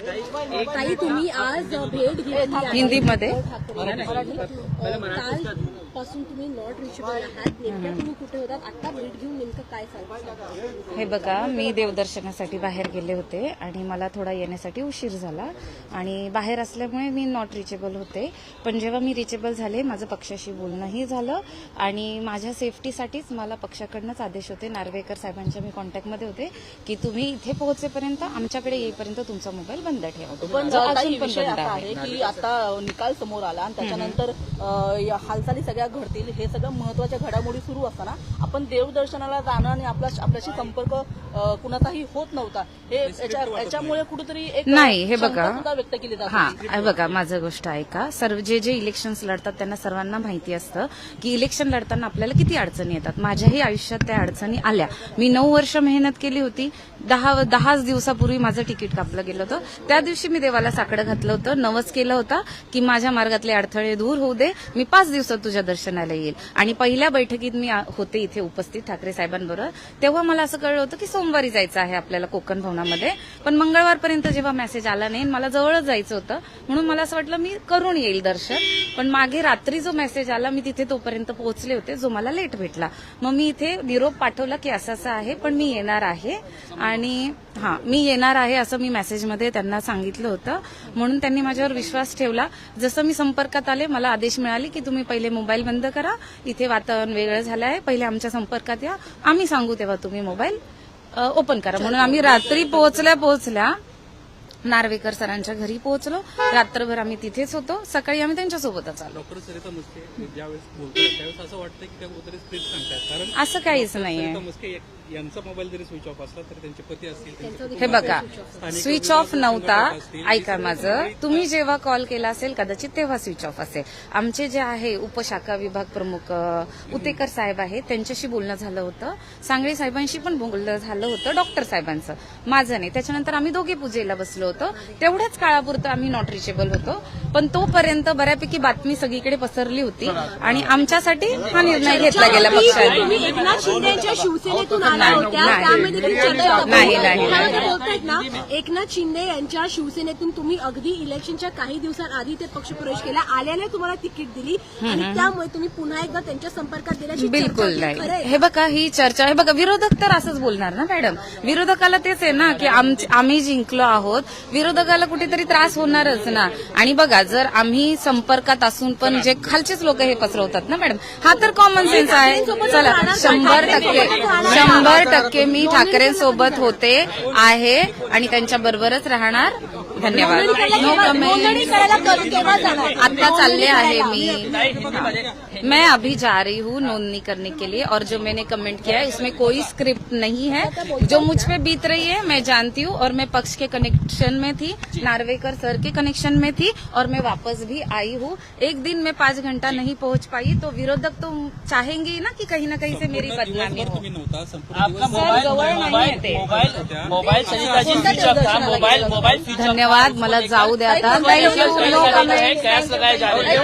ताई तुम्ही आज भेट घेतली हिंदीमध्ये? काल पासून तुम्ही नॉट रिचेबल आहात. नेमक्या तुम्ही कुठे होतात? आता भेट घेऊन नेमकं काय सांगता? हे बघा मी देवदर्शनासाठी बाहेर गेले होते आणि मला थोडा येण्यासाठी उशीर झाला. आणि बाहेर असल्यामुळे मी नॉट रिचेबल होते. पण जेव्हा मी रिचेबल झाले माझं पक्षाशी बोलणंही झालं आणि माझ्या सेफ्टीसाठीच मला पक्षाकडनंच आदेश होते. नार्वेकर साहेबांच्या मी कॉन्टॅक्टमध्ये होते की तुम्ही इथे पोहोचेपर्यंत आमच्याकडे येईपर्यंत तुमचा मोबाईल बंद ठेवा. अजून पण बंद आहे. की आता निकाल समोर आला आणि त्याच्यानंतर हालचाली सगळ्या घडतील हे सगळं महत्त्वाच्या घडामोडी सुरू असताना आपण देवदर्शनाला जाणं आणि आपला आपल्याशी संपर्क कुणाचाही होत नव्हता हे याच्या- याच्यामुळे कुठेतरी एक नाही हे बघा. व्यक्त केली जात हा. हे बघा माझं गोष्ट ऐका. सर्व जे जे इलेक्शन्स लढतात त्यांना सर्वांना माहिती असतं की इलेक्शन लढताना आपल्याला किती अडचणी येतात. माझ्याही आयुष्यात त्या अडचणी आल्या. मी नऊ वर्ष मेहनत केली होती. दहा दहाच दिवसापूर्वी माझं तिकीट कापलं गेलं होतं. त्या दिवशी मी देवाला साकडं घातलं होतं. नवस केलं होतं की माझ्या मार्गातले अडथळे दूर होऊ दे. मी पाच दिवसात तुझ्या दर्शनाला येईल. आणि पहिल्या बैठकीत मी आ- होते इथे उपस्थित ठाकरे साहेबांबरोबर तेव्हा मला असं कळलं होतं की सोमवारी जायचं आहे आपल्याला कोकण भवनामध्ये. पण मंगळवारपर्यंत जेव्हा मेसेज आला नाही मला जवळच जायचं होतं. म्हणून मला असं वाटलं मी करून येईल दर्शन. पण मागे रात्री जो मेसेज आला मी तिथे तोपर्यंत पोहोचले होते जो मला लेट भेटला. मग मी इथे निरोप पाठवला की असं असं आहे पण मी येणार आहे. आणि हा मी येणार आहे असं मी मेसेजमध्ये त्यांना सांगितलं होतं. म्हणून त्यांनी माझ्यावर विश्वास ठेवला. जसं मी संपर्कात आले मला आदेश मिळाले की तुम्ही पहिले मोबाईल बंद करा. इथे वातावरण वेगळं झालं आहे पहिले आमच्या संपर्कात या. आम्ही सांगू तेव्हा तुम्ही मोबाईल ओपन करा. म्हणून आम्ही रात्री पोहोचल्या पोहोचल्या नार्वेकर सरांच्या घरी पोहोचलो. रात्रभर आम्ही तिथेच होतो. सकाळी आम्ही त्यांच्यासोबतच आलो. असं काहीच नाहीये. यांचा मोबाईल जरी स्विच ऑफ असला तर त्यांचे पती असतील हे बघा स्विच ऑफ नव्हता. ऐका माझं. तुम्ही जेव्हा कॉल केला असेल कदाचित तेव्हा स्विच ऑफ असेल. आमचे जे आहे उपशाखा विभाग प्रमुख उतेकर साहेब आहेत. त्यांच्याशी बोलणं झालं होतं. सांगळे साहेबांशी पण बोलणं झालं होतं डॉक्टर साहेबांचं. माझं नाही. त्याच्यानंतर आम्ही दोघे पूजेला बसलो होतो. तेवढ्याच काळापुरतं आम्ही नॉट रिचेबल होतो. पण तोपर्यंत बऱ्यापैकी बातमी सगळीकडे पसरली होती. आणि आमच्यासाठी हा निर्णय घेतला गेला पक्षाने. होत्या. त्यामध्ये. नाही, नाही, बोलतायत ना एकनाथ शिंदे यांच्या शिवसेनेतून तुम्ही अगदी इलेक्शनच्या काही दिवसांआधी ते पक्ष प्रवेश केला. आल्याने तुम्हाला तिकीट दिली आणि त्यामुळे तुम्ही पुन्हा एकदा त्यांच्या संपर्कात गेल्याची बिलकुल. नाही? हे बघा ही चर्चा हे बघा विरोधक तर असंच बोलणार ना मॅडम? विरोधकाला तेच आहे ना की आम्ही जिंकलो आहोत. विरोधकाला कुठेतरी त्रास होणारच ना. आणि बघा जर आम्ही संपर्कात असून पण जे खालचेच लोक हे पसरवतात ना मॅडम? हा तर कॉमन सेन्स आहे. चला शंभर टक्के शंभर टक्के मी ठाकरेंसोबत होते आहे. आणि त्यांच्या बरोबरच राहणार. धन्यवाद. नो जाणार? आता चालले आहे मी. मैं अभी जा रही हूँ नोंदनी करने के लिए और जो मैंने कमेंट किया है इसमें कोई स्क्रिप्ट नहीं है। जो मुझ पे बीत रही है मैं जानती हूँ और मैं पक्ष के कनेक्शन में थी नार्वेकर सर के कनेक्शन में थी और मैं वापस भी आई हूँ। एक दिन में पाँच घंटा नहीं पहुँच पाई तो विरोधक तो चाहेंगे ही ना कि कहीं ना कहीं से मेरी बदनामी हो। था था। धन्यवाद मला जाऊ द्या आता। कैश लगाया जा रहे हैं।